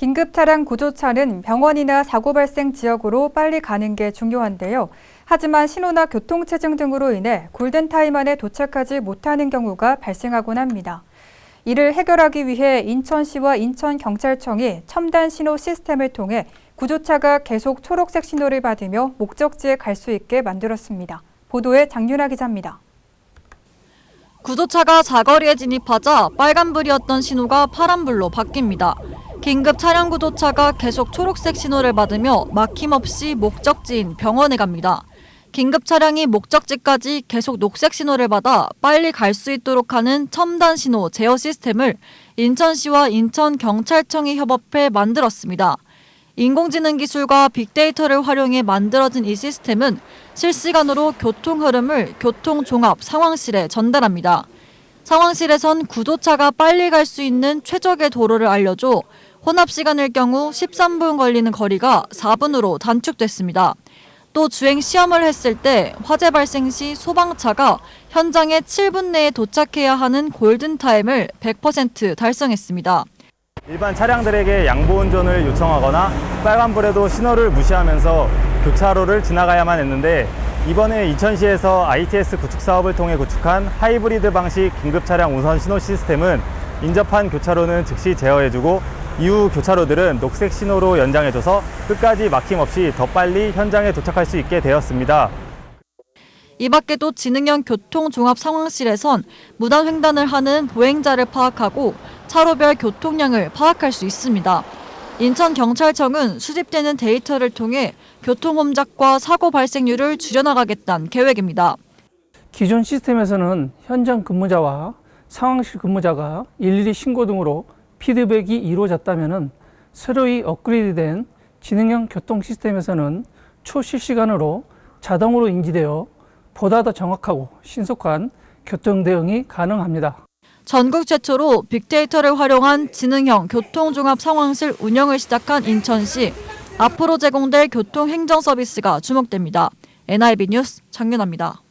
긴급 차량 구조차는 병원이나 사고 발생 지역으로 빨리 가는 게 중요한데요. 하지만 신호나 교통체증 등으로 인해 골든타임 안에 도착하지 못하는 경우가 발생하곤 합니다. 이를 해결하기 위해 인천시와 인천경찰청이 첨단 신호 시스템을 통해 구조차가 계속 초록색 신호를 받으며 목적지에 갈 수 있게 만들었습니다. 보도에 장윤아 기자입니다. 구조차가 사거리에 진입하자 빨간불이었던 신호가 파란불로 바뀝니다. 긴급 차량 구조차가 계속 초록색 신호를 받으며 막힘없이 목적지인 병원에 갑니다. 긴급 차량이 목적지까지 계속 녹색 신호를 받아 빨리 갈 수 있도록 하는 첨단 신호 제어 시스템을 인천시와 인천경찰청이 협업해 만들었습니다. 인공지능 기술과 빅데이터를 활용해 만들어진 이 시스템은 실시간으로 교통 흐름을 교통 종합 상황실에 전달합니다. 상황실에선 구조차가 빨리 갈 수 있는 최적의 도로를 알려줘 혼합 시간일 경우 13분 걸리는 거리가 4분으로 단축됐습니다. 또 주행 시험을 했을 때 화재 발생 시 소방차가 현장에 7분 내에 도착해야 하는 골든타임을 100% 달성했습니다. 일반 차량들에게 양보 운전을 요청하거나 빨간불에도 신호를 무시하면서 교차로를 지나가야만 했는데 이번에 인천시에서 ITS 구축 사업을 통해 구축한 하이브리드 방식 긴급 차량 우선 신호 시스템은 인접한 교차로는 즉시 제어해주고 이후 교차로들은 녹색 신호로 연장해줘서 끝까지 막힘없이 더 빨리 현장에 도착할 수 있게 되었습니다. 이 밖에도 지능형 교통종합 상황실에선 무단 횡단을 하는 보행자를 파악하고 차로별 교통량을 파악할 수 있습니다. 인천경찰청은 수집되는 데이터를 통해 교통혼잡과 사고 발생률을 줄여나가겠다는 계획입니다. 기존 시스템에서는 현장 근무자와 상황실 근무자가 일일이 신고 등으로 피드백이 이루어졌다면 새로이 업그레이드된 지능형 교통 시스템에서는 초실시간으로 자동으로 인지되어 보다 더 정확하고 신속한 교통 대응이 가능합니다. 전국 최초로 빅데이터를 활용한 지능형 교통종합 상황실 운영을 시작한 인천시. 앞으로 제공될 교통 행정 서비스가 주목됩니다. NIB 뉴스 장윤아입니다.